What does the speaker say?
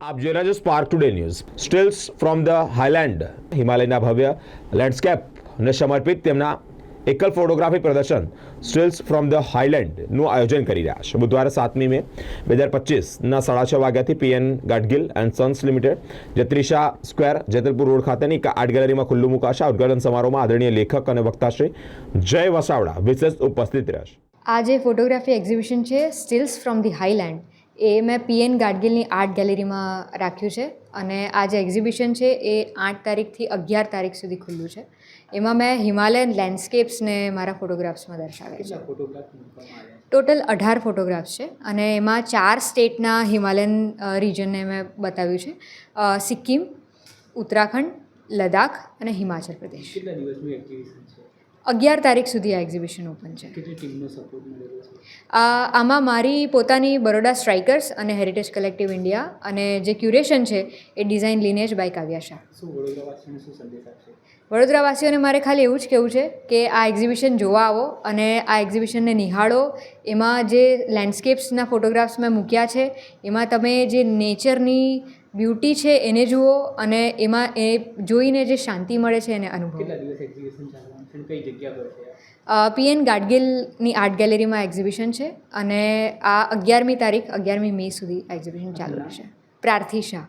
આપ જોઈ રહ્યા છો spark today news stills from the highland હિમાલયના ભવ્ય લેન્ડસ્કેપને સમર્પિત તેમના એકલ ફોટોગ્રાફી પ્રદર્શન સ્ટીલ્સ ફ્રોમ ધ હાઇલેન્ડનું આયોજન કરી રહ્યા છે. બુધવારે સાતમી મે બે હજાર પચીસના સાડા છ વાગ્યાથી PN Gadgil and sons limited જત્રીશા Trisha square Jetalpur road ખાતેની આર્ટ ગેલેરીમાં ખુલ્લું મુકાશે. આ ઉદઘાટન સમારોહમાં આદરણીય લેખક અને વક્તાશ્રી જય વસાવડા વિશેષ ઉપસ્થિત રહેશે. આજે ફોટોગ્રાફી એક્ઝિબિશન છે સ્ટીલ્સ ફ્રોમ ધી હાઈલેન્ડ એ મેં પીએન ગાડગીલની આર્ટ ગેલેરીમાં રાખ્યું છે અને આ જે એક્ઝિબિશન છે એ આઠ તારીખથી અગિયાર તારીખ સુધી ખુલ્લું છે. એમાં મેં હિમાલયન લેન્ડસ્કેપ્સને મારા ફોટોગ્રાફ્સમાં દર્શાવ્યા છે. ટોટલ અઢાર ફોટોગ્રાફ્સ છે અને એમાં ચાર સ્ટેટના હિમાલયન રિજનને મેં બતાવ્યું છે. સિક્કિમ ઉત્તરાખંડ લદ્દાખ અને હિમાચલ પ્રદેશ. અગિયાર તારીખ સુધી આ એક્ઝિબિશન ઓપન છે. આમાં મારી પોતાની બરોડા સ્ટ્રાઇકર્સ અને હેરિટેજ કલેક્ટિવ ઇન્ડિયા અને જે ક્યુરેશન છે એ design lineage by Kavya Shah. વડોદરાવાસીઓને મારે ખાલી એવું જ કહેવું છે કે આ એક્ઝિબિશન જોવા આવો અને આ એક્ઝિબિશનને નિહાળો. એમાં જે લેન્ડસ્કેપ્સના ફોટોગ્રાફ્સ મેં મૂક્યા છે એમાં તમે જે નેચરની બ્યુટી છે એને જુઓ અને એમાં એ જોઈને જે શાંતિ મળે છે એને અનુભવો? પીએન ગાડગિલની આર્ટ ગેલેરીમાં એક્ઝિબિશન છે અને આ અગિયારમી તારીખ અગિયારમી મે સુધી આ એક્ઝિબિશન ચાલુ રહેશે. પ્રાર્થી શાહ.